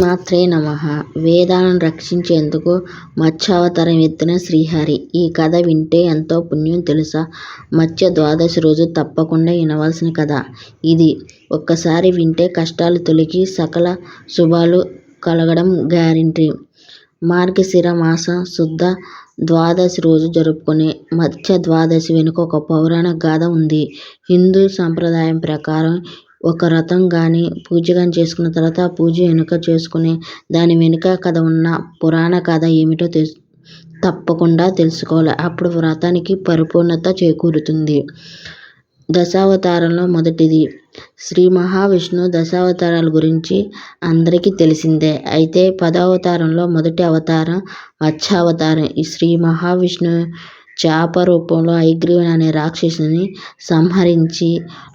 శ్రీమాత్రే నమః వేదాలను రక్షించేందుకు మత్స్యావతారం ఎత్తిన శ్రీహరి. ఈ కథ వింటే ఎంతో పుణ్యం తెలుసా? మత్స్య ద్వాదశి రోజు తప్పకుండా వినవలసిన కథ ఇది. ఒక్కసారి వింటే కష్టాలు తొలగి సకల శుభాలు కలగడం గ్యారంటీ. మార్గశిర మాసం శుద్ధ ద్వాదశి రోజు జరుపుకునే మత్స్య ద్వాదశి వెనుక ఒక పౌరాణిక గాథ ఉంది. హిందూ సంప్రదాయం ప్రకారం ఒక రథం కానీ పూజ గానీ చేసుకున్న తర్వాత ఆ పూజ వెనుక చేసుకునే దాని వెనుక కథ ఉన్న పురాణ కథ ఏమిటో తప్పకుండా తెలుసుకోవాలి. అప్పుడు వ్రతానికి పరిపూర్ణత చేకూరుతుంది. దశావతారంలో మొదటిది శ్రీ మహావిష్ణు దశావతారాల గురించి అందరికీ తెలిసిందే. అయితే పదావతారంలో మొదటి అవతారం మత్స్యావతారం. శ్రీ మహావిష్ణు చేప రూపంలో హయగ్రీవుని అనే రాక్షసుని సంహరించి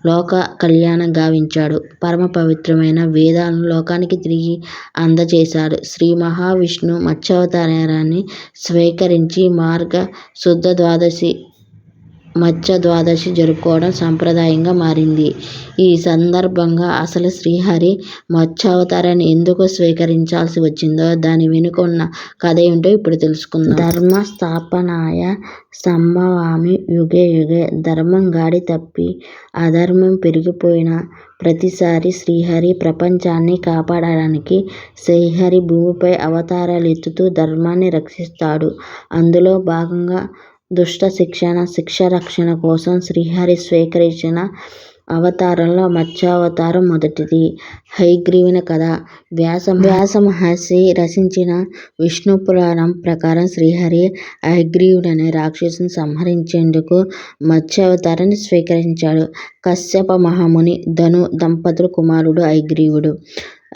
లోక కళ్యాణం గావించాడు. పరమ పవిత్రమైన వేదాలను లోకానికి తిరిగి అందజేశాడు. శ్రీ మహావిష్ణువు మత్స్యావతారాన్ని స్వీకరించి మార్గ శుద్ధ ద్వాదశి మత్స్య ద్వాదశి జరుపుకోవడం సంప్రదాయంగా మారింది. ఈ సందర్భంగా అసలు శ్రీహరి మత్స్యావతారాన్ని ఎందుకు స్వీకరించాల్సి వచ్చిందో, దాని వెనుక ఉన్న కథ ఏమిటో ఇప్పుడు తెలుసుకుందాం. ధర్మ స్థాపనాయ సంభవామి యుగే యుగే ధర్మం గాడి తప్పి అధర్మం పెరిగిపోయిన ప్రతిసారీ శ్రీహరి ప్రపంచాన్ని కాపాడడానికి శ్రీహరి భూమిపై అవతారాలు ఎత్తుతూ ధర్మాన్ని రక్షిస్తాడు. అందులో భాగంగా దుష్ట శిక్షణ, శిక్ష రక్షణ కోసం శ్రీహరి స్వీకరించిన అవతారంలో మత్స్యావతారం మొదటిది. హయగ్రీవుని కథ వ్యాస మహర్షి రచించిన విష్ణు పురాణం ప్రకారం శ్రీహరి హయగ్రీవుడు అనే రాక్షసుడిని సంహరించేందుకు మత్స్యావతారాన్ని స్వీకరించాడు. కశ్యప మహాముని, ధను దంపతుల కుమారుడు హైగ్రీవుడు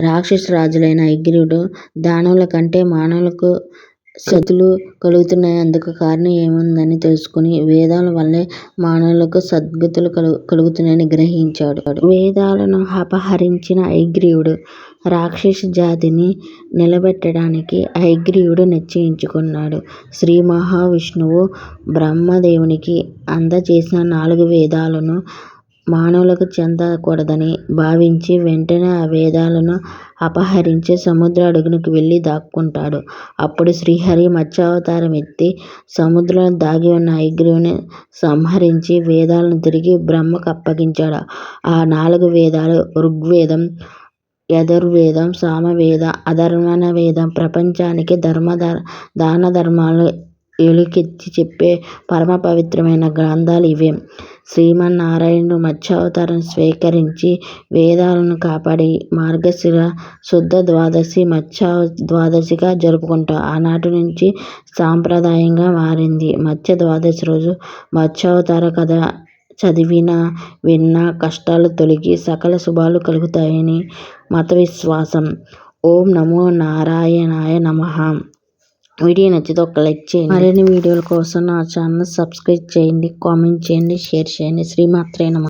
రాక్షస రాజులైన హైగ్రీవుడు దానవుల కంటే మానవులకు సతులు కలుగుతున్నాయి. అందుకు కారణం ఏముందని తెలుసుకుని వేదాల వల్లే మానవులకు సద్గతులు కలుగుతున్నాయని గ్రహించాడు. వేదాలను అపహరించిన హయగ్రీవుడు రాక్షస జాతిని నిలబెట్టడానికి హయగ్రీవుడు నిశ్చయించుకున్నాడు. శ్రీ మహావిష్ణువు బ్రహ్మదేవునికి అందజేసిన నాలుగు వేదాలను మానవులకు చెందకూడదని భావించి వెంటనే ఆ వేదాలను అపహరించి సముద్ర అడుగునకు వెళ్ళి దాక్కుంటాడు. అప్పుడు శ్రీహరి మత్స్యావతారం ఎత్తి సముద్రంలో దాగి ఉన్న హయగ్రీవుని సంహరించి వేదాలను తిరిగి బ్రహ్మకు అప్పగించాడు. ఆ నాలుగు వేదాలు ఋగ్వేదం, యజుర్వేదం, సామవేదం, అథర్వణ వేదం. ప్రపంచానికి ధర్మ దాన ధర్మాలు ఎలికెచ్చి చెప్పే పరమ పవిత్రమైన గ్రంథాలు ఇవే. శ్రీమన్నారాయణుడు మత్స్యావతారం స్వీకరించి వేదాలను కాపాడి మార్గశిర శుద్ధ ద్వాదశి మత్స్య ద్వాదశిగా జరుపుకుంటాం. ఆనాటి నుంచి సాంప్రదాయంగా మారింది. మత్స్య ద్వాదశి రోజు మత్స్యావతార కథ చదివినా, విన్నా కష్టాలు తొలగి సకల శుభాలు కలుగుతాయని మత విశ్వాసం. ఓం నమో నారాయణాయ నమః వీడియో నచ్చితే ఒక లైక్ చేయండి. మరిన్ని వీడియోల కోసం నా ఛానల్ సబ్స్క్రైబ్ చేయండి. కామెంట్ చేయండి. షేర్ చేయండి. శ్రీమాత్రే నమః